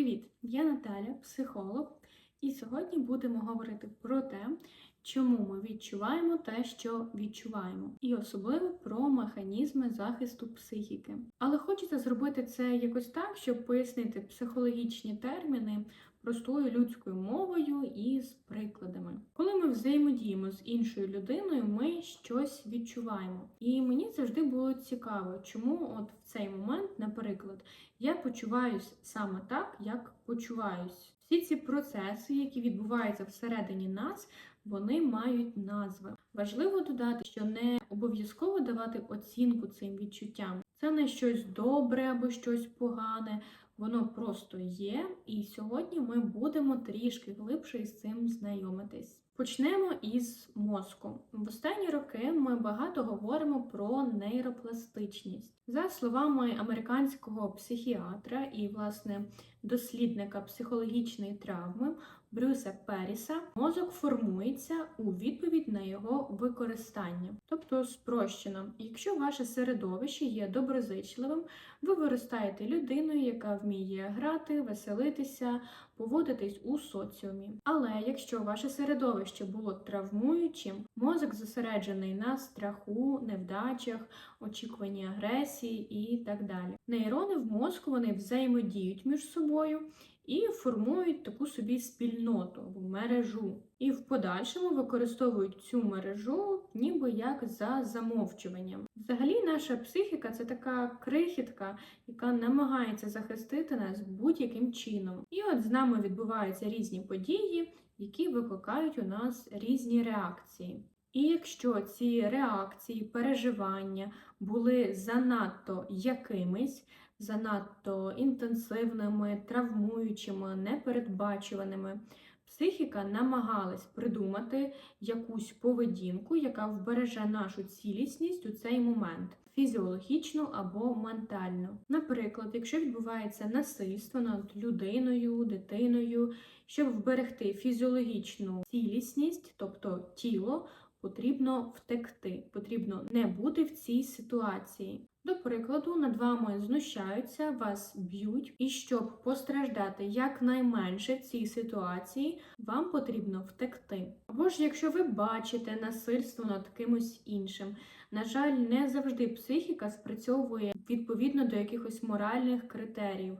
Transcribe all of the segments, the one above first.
Привіт! Я Наталя, психолог, і сьогодні будемо говорити про те, чому ми відчуваємо те, що відчуваємо, і особливо про механізми захисту психіки. Але хочеться зробити це якось так, щоб пояснити психологічні терміни простою людською мовою і з прикладами. Коли ми взаємодіємо з іншою людиною, ми щось відчуваємо. І мені завжди було цікаво, чому от в цей момент, наприклад, я почуваюсь саме так, як почуваюсь. Всі ці процеси, які відбуваються всередині нас, вони мають назви. Важливо додати, що не обов'язково давати оцінку цим відчуттям. Це не щось добре або щось погане, воно просто є. І сьогодні ми будемо трішки глибше із цим знайомитись. Почнемо із мозку. В останні роки ми багато говоримо про нейропластичність. За словами американського психіатра і, власне, дослідника психологічної травми Брюса Періса, мозок формується у відповідь на його використання. Тобто, спрощено, якщо ваше середовище є доброзичливим, ви виростаєте людиною, яка вміє грати, веселитися, поводитись у соціумі. Але якщо ваше середовище було травмуючим, мозок зосереджений на страху, невдачах, очікуванні агресії і так далі. Нейрони в мозку вони взаємодіють між собою і формують таку собі спільноту або мережу. І в подальшому використовують цю мережу ніби як за замовчуванням. Взагалі, наша психіка це така крихітка, яка намагається захистити нас будь-яким чином. І от з нами відбуваються різні події, які викликають у нас різні реакції. І якщо ці реакції, переживання були занадто якимись, занадто інтенсивними, травмуючими, непередбачуваними, психіка намагалась придумати якусь поведінку, яка вбереже нашу цілісність у цей момент. Фізіологічну або ментальну. Наприклад, якщо відбувається насильство над людиною, дитиною, щоб вберегти фізіологічну цілісність, тобто тіло, потрібно втекти, потрібно не бути в цій ситуації. До прикладу, над вами знущаються, вас б'ють, і щоб постраждати якнайменше в цій ситуації, вам потрібно втекти. Або ж якщо ви бачите насильство над кимось іншим, на жаль, не завжди психіка спрацьовує відповідно до якихось моральних критеріїв.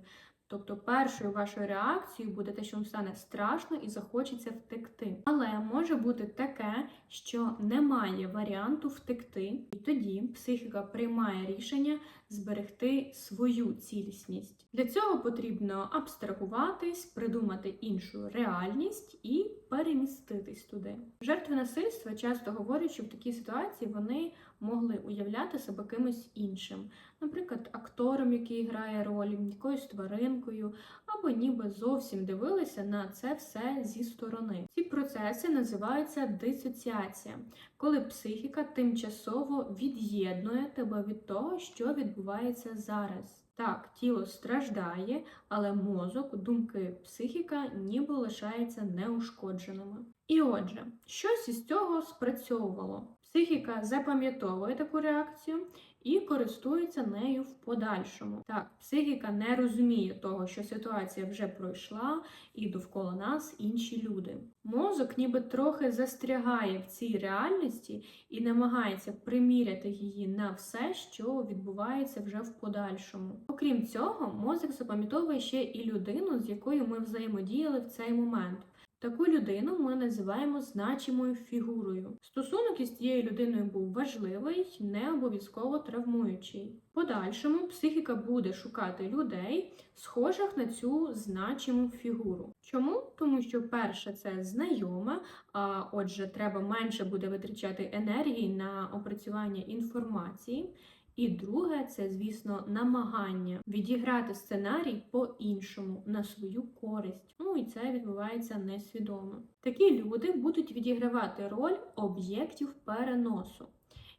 Тобто першою вашою реакцією буде те, що вам стане страшно і захочеться втекти. Але може бути таке, що немає варіанту втекти, і тоді психіка приймає рішення зберегти свою цілісність. Для цього потрібно абстрагуватись, придумати іншу реальність і переміститись туди. Жертви насильства часто говорять, що в такій ситуації вони могли уявляти себе кимось іншим, наприклад, актором, який грає роль, якоюсь тваринкою, або ніби зовсім дивилися на це все зі сторони. Ці процеси називаються дисоціація, коли психіка тимчасово від'єднує тебе від того, що відбувається зараз. Так, тіло страждає, але мозок, думки, психіка ніби лишаються неушкодженими. І отже, щось із цього спрацьовувало. Психіка запам'ятовує таку реакцію і користується нею в подальшому. Так, психіка не розуміє того, що ситуація вже пройшла, і довкола нас інші люди. Мозок ніби трохи застрягає в цій реальності і намагається приміряти її на все, що відбувається вже в подальшому. Окрім цього, мозок запам'ятовує ще і людину, з якою ми взаємодіяли в цей момент. Таку людину ми називаємо значимою фігурою. Стосунок із цією людиною був важливий, не обов'язково травмуючий. Подальшому психіка буде шукати людей, схожих на цю значиму фігуру. Чому? Тому що перше це знайома, а отже, треба менше буде витрачати енергії на опрацювання інформації. І друге, це, звісно, намагання відіграти сценарій по-іншому на свою користь. Ну і це відбувається несвідомо. Такі люди будуть відігравати роль об'єктів переносу.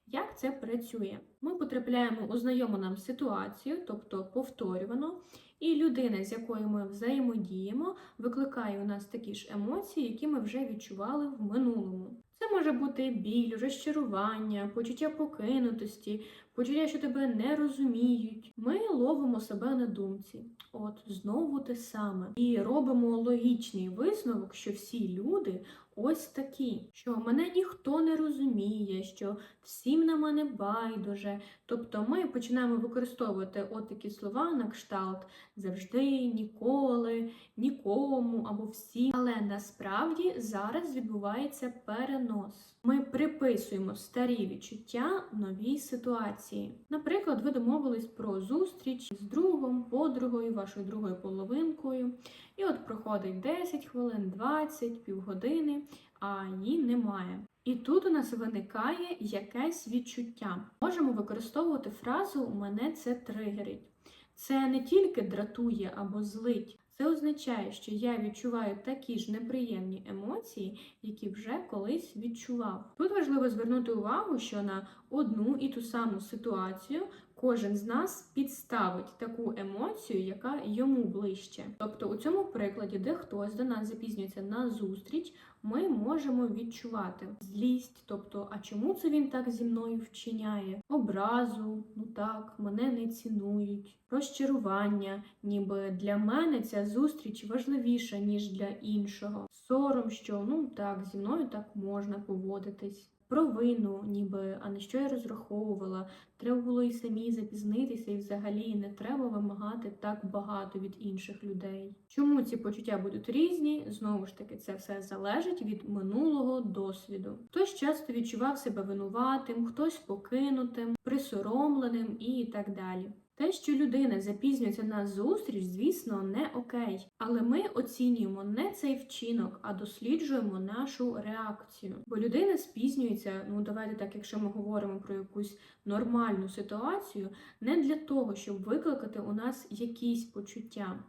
Як це працює? Ми потрапляємо у знайому нам ситуацію, тобто повторювано, і людина, з якою ми взаємодіємо, викликає у нас такі ж емоції, які ми вже відчували в минулому. Це може бути біль, розчарування, почуття покинутості, почуття, що тебе не розуміють. Ми ловимо себе на думці. От знову те саме. І робимо логічний висновок, що всі люди ось такі, що мене ніхто не розуміє, що всім на мене байдуже. Тобто ми починаємо використовувати от такі слова на кшталт завжди, ніколи, нікому або всі. Але насправді зараз відбувається перенос. Ми приписуємо старі відчуття новій ситуації. Наприклад, ви домовились про зустріч з другом, подругою, вашою другою половинкою, і от проходить 10 хвилин, 20, півгодини, а її немає. І тут у нас виникає якесь відчуття. Можемо використовувати фразу Мене це тригерить. Це не тільки дратує або злить, це означає, що я відчуваю такі ж неприємні емоції, які вже колись відчував. Тут важливо звернути увагу, що на одну і ту саму ситуацію кожен з нас підставить таку емоцію, яка йому ближче. Тобто, у цьому прикладі, де хтось до нас запізнюється на зустріч, ми можемо відчувати злість, тобто, а чому це він так зі мною вчиняє? Образу, ну так, мене не цінують, розчарування, ніби для мене ця зустріч важливіша, ніж для іншого. Сором, що ну так, зі мною так можна поводитись. Провину, ніби, а на що я розраховувала, треба було і самі запізнитися, і взагалі не треба вимагати так багато від інших людей. Чому ці почуття будуть різні? Знову ж таки, це все залежить від минулого досвіду. Хтось часто відчував себе винуватим, хтось покинутим, присоромленим і так далі. Те, що людина запізнюється на зустріч, звісно, не окей. Але ми оцінюємо не цей вчинок, а досліджуємо нашу реакцію. Бо людина спізнюється, ну давайте так, якщо ми говоримо про якусь нормальну ситуацію, не для того, щоб викликати у нас якісь почуття.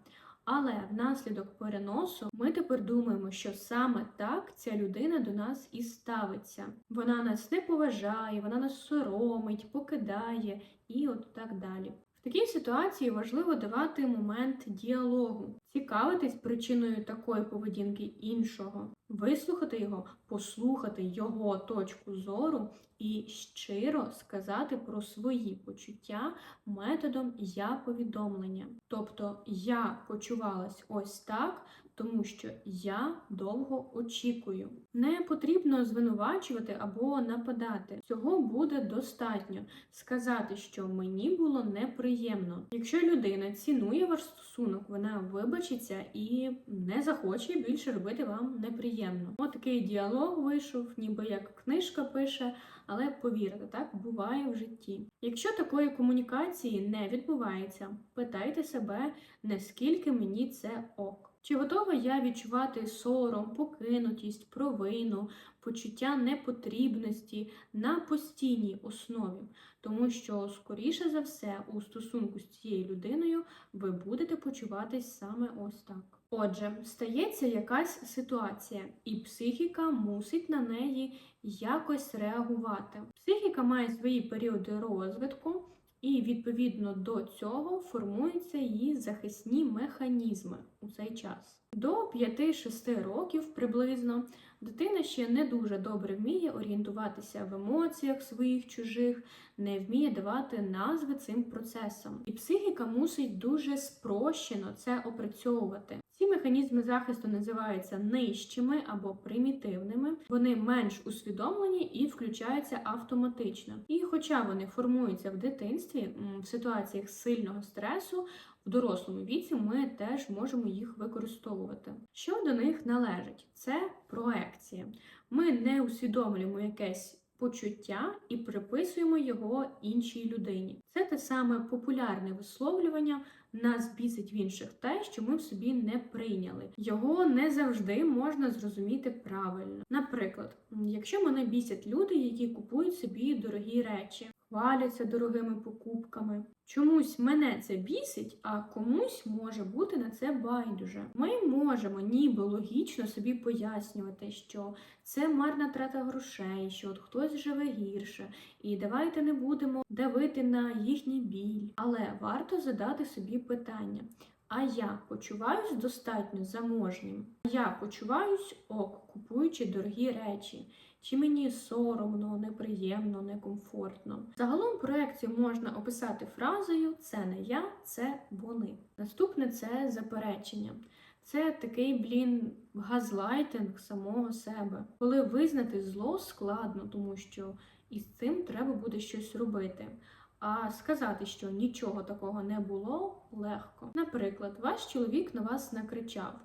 Але внаслідок переносу ми тепер думаємо, що саме так ця людина до нас і ставиться. Вона нас не поважає, вона нас соромить, покидає і от так далі. Такій ситуації важливо давати момент діалогу, цікавитись причиною такої поведінки іншого, вислухати його, послухати його точку зору і щиро сказати про свої почуття методом я повідомлення. Тобто я почувалась ось так, тому що я довго очікую. Не потрібно звинувачувати або нападати. Цього буде достатньо сказати, що мені було неприємно. Якщо людина цінує ваш стосунок, вона вибачиться і не захоче більше робити вам неприємно. Отакий діалог вийшов, ніби як книжка пише. Але повірте, так буває в житті. Якщо такої комунікації не відбувається, питайте себе, наскільки мені це ок. Чи готова я відчувати сором, покинутість, провину, почуття непотрібності на постійній основі? Тому що, скоріше за все, у стосунку з цією людиною ви будете почуватись саме ось так. Отже, стається якась ситуація, і психіка мусить на неї якось реагувати. Психіка має свої періоди розвитку, і відповідно до цього формуються її захисні механізми у цей час. До 5-6 років приблизно дитина ще не дуже добре вміє орієнтуватися в емоціях своїх чужих, не вміє давати назви цим процесам. І психіка мусить дуже спрощено це опрацьовувати. Ці механізми захисту називаються нижчими або примітивними. Вони менш усвідомлені і включаються автоматично. І хоча вони формуються в дитинстві в ситуаціях сильного стресу, в дорослому віці ми теж можемо їх використовувати. Що до них належить? Це проекція. Ми не усвідомлюємо якесь почуття і приписуємо його іншій людині. Це те саме популярне висловлювання. Нас бісить в інших те, що ми в собі не прийняли. Його не завжди можна зрозуміти правильно. Наприклад, якщо мене бісять люди, які купують собі дорогі речі, хваляться дорогими покупками. Чомусь мене це бісить, а комусь може бути на це байдуже. Ми можемо ніби логічно собі пояснювати, що це марна трата грошей, що от хтось живе гірше, і давайте не будемо давити на їхній біль. Але варто задати собі питання. А я почуваюсь достатньо заможнім. Я почуваюсь ок, купуючи дорогі речі. Чи мені соромно, неприємно, некомфортно. Загалом проекцію можна описати фразою це не я, це вони. Наступне це заперечення. Це такий, блін, газлайтинг самого себе. Коли визнати зло складно, тому що із цим треба буде щось робити. А сказати, що нічого такого не було, легко. Наприклад, ваш чоловік на вас накричав.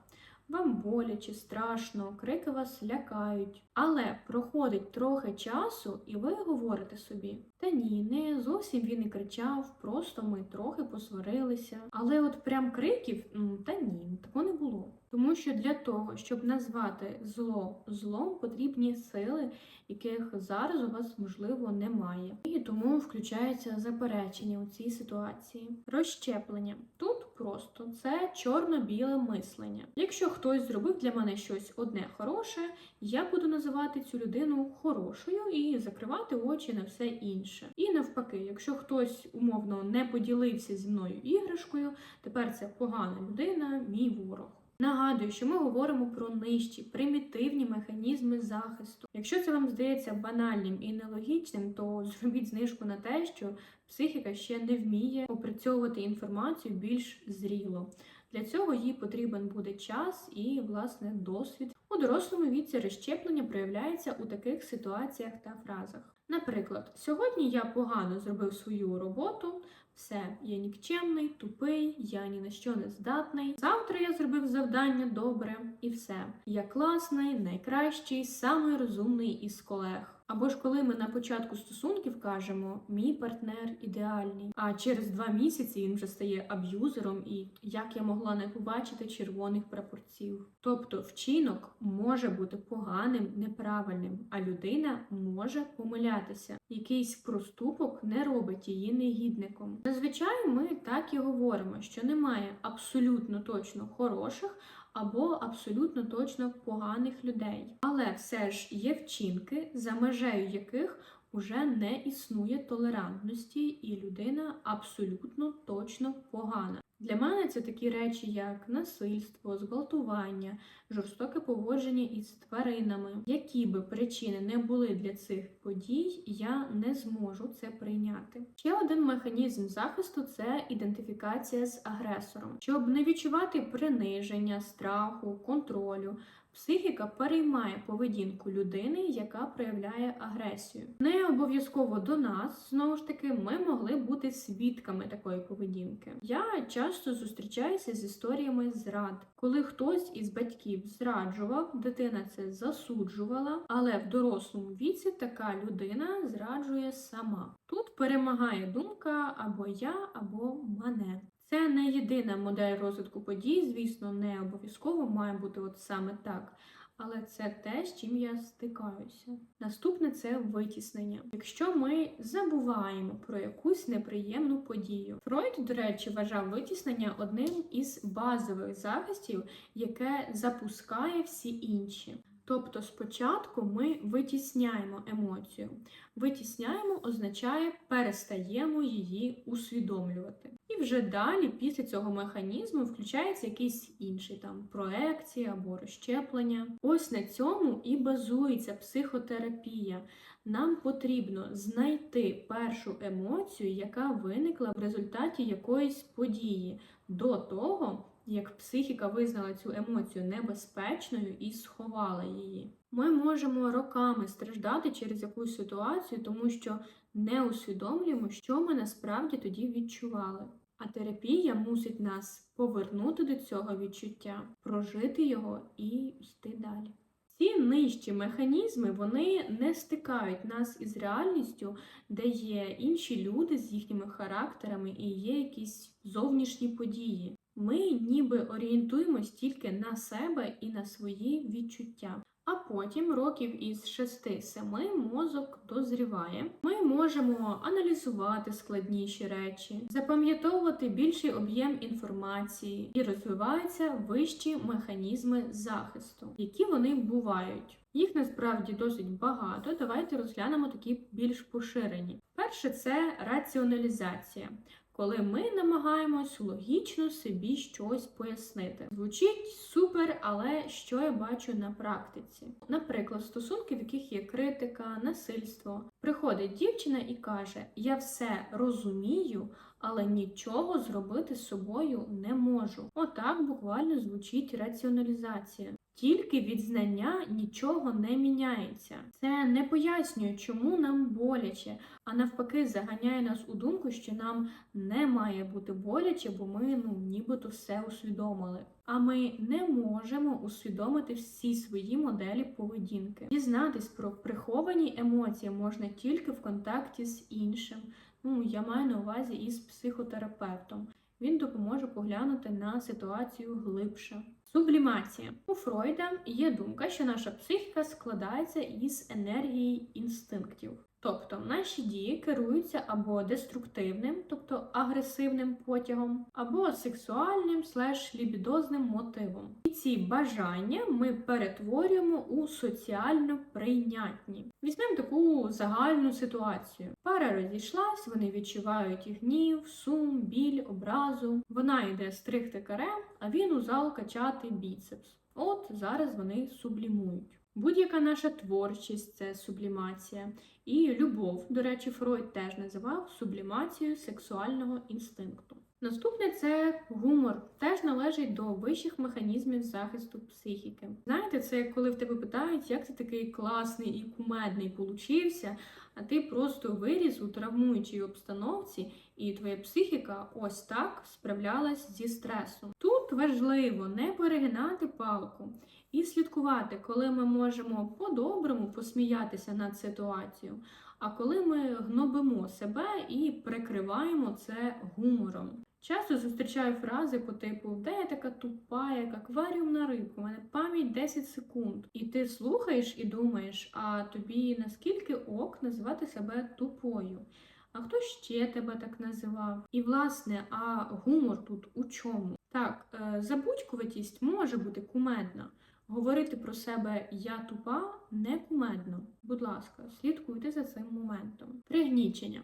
Вам боляче, страшно, крики вас лякають. Але проходить трохи часу, і ви говорите собі: та ні, не зовсім він і кричав, просто ми трохи посварилися. Але от прям криків, та ні, такого не було. Тому що для того, щоб назвати зло злом, потрібні сили, яких зараз у вас можливо немає. І тому включається заперечення у цій ситуації. Розщеплення тут просто це чорно-біле мислення. Якщо хтось зробив для мене щось одне хороше, я буду називати цю людину хорошою і закривати очі на все інше. І навпаки, якщо хтось умовно не поділився зі мною іграшкою, тепер це погана людина, мій ворог. Нагадую, що ми говоримо про нижчі, примітивні механізми захисту. Якщо це вам здається банальним і нелогічним, то зробіть знижку на те, що психіка ще не вміє опрацьовувати інформацію більш зріло. Для цього їй потрібен буде час і, власне, досвід. У дорослому віці розщеплення проявляється у таких ситуаціях та фразах. Наприклад, сьогодні я погано зробив свою роботу, все, я нікчемний, тупий, я ні на що не здатний. Завтра я зробив завдання добре, і все. Я класний, найкращий, самий розумний із колег. Або ж коли ми на початку стосунків кажемо мій партнер ідеальний, а через два місяці він вже стає аб'юзером, і як я могла не побачити червоних прапорців. Тобто вчинок може бути поганим, неправильним, а людина може помилятися. Якийсь проступок не робить її негідником. Зазвичай ми так і говоримо, що немає абсолютно точно хороших або абсолютно точно поганих людей. Але все ж є вчинки, за межею яких уже не існує толерантності, і людина абсолютно точно погана. Для мене це такі речі, як насильство, зґвалтування, жорстоке поводження із тваринами. Які би причини не були для цих подій, я не зможу це прийняти. Ще один механізм захисту це ідентифікація з агресором, щоб не відчувати приниження, страху, контролю. Психіка переймає поведінку людини, яка проявляє агресію. Не обов'язково до нас, знову ж таки, ми могли бути свідками такої поведінки. Я часто зустрічаюся з історіями зрад, коли хтось із батьків зраджував, дитина це засуджувала, але в дорослому віці така людина зраджує сама. Тут перемагає думка або я, або мене. Це не єдина модель розвитку подій, звісно, не обов'язково має бути от саме так. Але це те, з чим я стикаюся. Наступне це витіснення. Якщо ми забуваємо про якусь неприємну подію, Фройд, до речі, вважав витіснення одним із базових захистів, яке запускає всі інші. Тобто спочатку ми витісняємо емоцію. Витісняємо означає перестаємо її усвідомлювати. І вже далі, після цього механізму, включається якийсь інший там проекція або розщеплення. Ось на цьому і базується психотерапія. Нам потрібно знайти першу емоцію, яка виникла в результаті якоїсь події, до того, як психіка визнала цю емоцію небезпечною і сховала її. Ми можемо роками страждати через якусь ситуацію, тому що не усвідомлюємо, що ми насправді тоді відчували. А терапія мусить нас повернути до цього відчуття, прожити його і йти далі. Ці нижчі механізми вони не стикають нас із реальністю, де є інші люди з їхніми характерами і є якісь зовнішні події. Ми ніби орієнтуємось тільки на себе і на свої відчуття. А потім, років із 6-7, мозок дозріває. Ми можемо аналізувати складніші речі, запам'ятовувати більший об'єм інформації і розвиваються вищі механізми захисту, які вони бувають. Їх насправді досить багато. Давайте розглянемо такі більш поширені. Перше це раціоналізація. Коли ми намагаємось логічно собі щось пояснити. Звучить супер, але що я бачу на практиці? Наприклад, стосунки, в яких є критика, насильство. Приходить дівчина і каже: Я все розумію, але нічого зробити з собою не можу. Отак буквально звучить раціоналізація. Тільки від знання нічого не міняється. Це не пояснює, чому нам боляче, а навпаки, заганяє нас у думку, що нам не має бути боляче, бо ми ну нібито все усвідомили. А ми не можемо усвідомити всі свої моделі поведінки. Дізнатись про приховані емоції можна тільки в контакті з іншим. Ну, я маю на увазі із психотерапевтом. Він допоможе поглянути на ситуацію глибше. Сублімація. У Фройда є думка, що наша психіка складається із енергії інстинктів. Тобто наші дії керуються або деструктивним, тобто агресивним потягом, або сексуальним слеш лібідозним мотивом. І ці бажання ми перетворюємо у соціально прийнятні. Візьмемо таку загальну ситуацію. Пара розійшлась, вони відчувають і гнів, сум, біль, образу. Вона йде стригти каре, а він у зал качати біцепс. От зараз вони сублімують. Будь-яка наша творчість це сублімація. І любов, до речі, Фройд теж називав сублімацією сексуального інстинкту. Наступне це гумор, теж належить до вищих механізмів захисту психіки. Знаєте, це коли в тебе питають, як ти такий класний і кумедний получився, а ти просто виріс у травмуючій обстановці, і твоя психіка ось так справлялась зі стресом. Тут важливо не перегинати палку і слідкувати, коли ми можемо по-доброму посміятися над ситуацією, а коли ми гнобимо себе і прикриваємо це гумором. Часто зустрічаю фрази по типу Де я така тупа, як акваріум на рибку, у мене пам'ять 10 секунд. І ти слухаєш і думаєш, а тобі наскільки ок називати себе тупою? А хто ще тебе так називав? І власне, а гумор тут у чому? Так, е, забудькуватість може бути кумедна. Говорити про себе я тупа не кумедно. Будь ласка, слідкуйте за цим моментом. Пригнічення.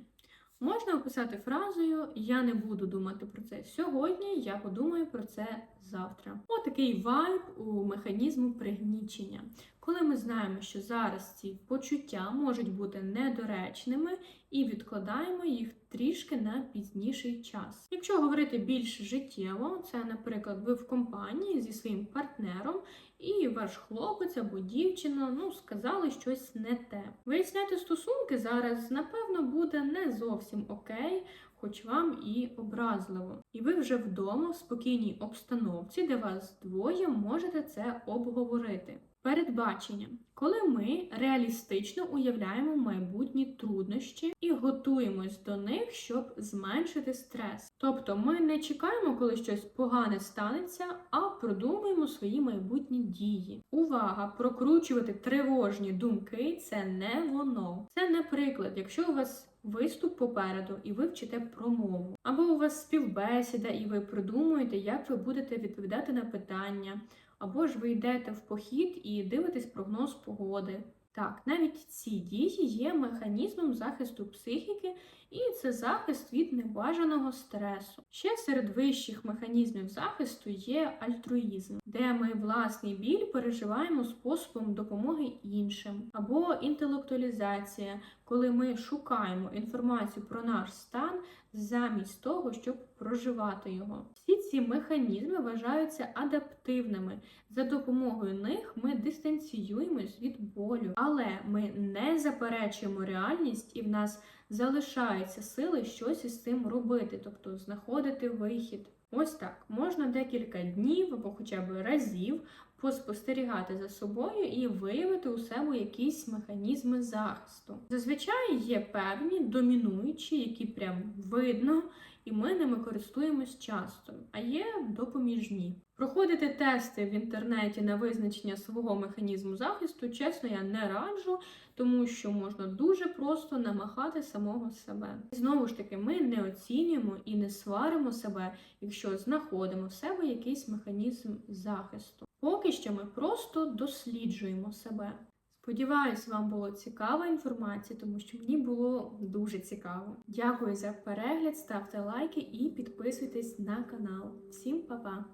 Можна описати фразою Я не буду думати про це сьогодні, я подумаю про це завтра. Отакий вайб у механізму пригнічення. Коли ми знаємо, що зараз ці почуття можуть бути недоречними і відкладаємо їх трішки на пізніший час. Якщо говорити більш життєво, це, наприклад, ви в компанії зі своїм партнером, і ваш хлопець або дівчина ну сказали щось не те. Виясняти стосунки зараз, напевно, буде не зовсім окей. Хоч вам і образливо. І ви вже вдома в спокійній обстановці, де вас двоє можете це обговорити. Передбачення, коли ми реалістично уявляємо майбутні труднощі і готуємось до них, щоб зменшити стрес. Тобто ми не чекаємо, коли щось погане станеться, а продумуємо свої майбутні дії. Увага! Прокручувати тривожні думки це не воно. Це, наприклад, якщо у вас Виступ попереду, і ви вчите промову. Або у вас співбесіда, і ви придумуєте, як ви будете відповідати на питання, або ж ви йдете в похід і дивитесь прогноз погоди. Так, навіть ці дії є механізмом захисту психіки, і це захист від небажаного стресу. Ще серед вищих механізмів захисту є альтруїзм, де ми власний біль переживаємо способом допомоги іншим, або інтелектуалізація, коли ми шукаємо інформацію про наш стан замість того, щоб проживати його. Всі ці механізми вважаються адаптивними. За допомогою них ми дистанціюємось від болю, але ми не заперечуємо реальність і в нас залишаються сили щось із цим робити, тобто знаходити вихід. Ось так можна декілька днів або хоча б разів поспостерігати за собою і виявити у себе якісь механізми захисту. Зазвичай є певні домінуючі, які прям видно, і ми ними користуємось часто, а є допоміжні. Проходити тести в інтернеті на визначення свого механізму захисту, чесно, я не раджу, тому що можна дуже просто намахати самого себе. Знову ж таки, ми не оцінюємо і не сваримо себе, якщо знаходимо в себе якийсь механізм захисту. Поки що ми просто досліджуємо себе. Сподіваюсь, вам було цікава інформація, тому що мені було дуже цікаво. Дякую за перегляд, ставте лайки і підписуйтесь на канал. Всім па-па!